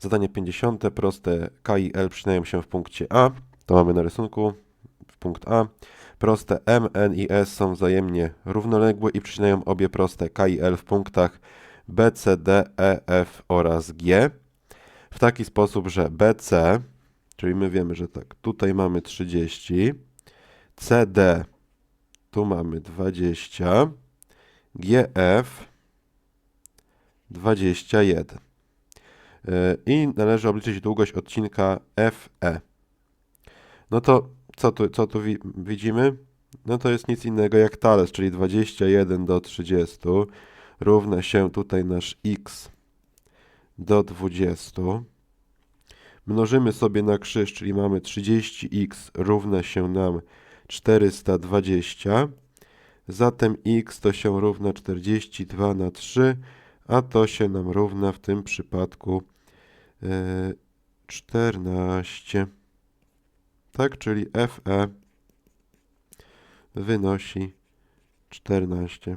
Zadanie 50. Proste K i L przyczniają się w punkcie A. To mamy na rysunku. W punkt A. Proste M, N i S są wzajemnie równoległe i przyczniają obie proste K i L w punktach B, C, D, E, F oraz G. W taki sposób, że BC, czyli my wiemy, że tak, tutaj mamy 30, CD, tu mamy 20, GF 21. I należy obliczyć długość odcinka FE. No to co tu, co tu wi widzimy? No to jest nic innego jak talec, czyli 21 do 30 równa się tutaj nasz x do 20. Mnożymy sobie na krzyż, czyli mamy 30x równa się nam 420. Zatem x to się równa 42 na 3, a to się nam równa w tym przypadku e, 14. Tak, czyli FE wynosi 14.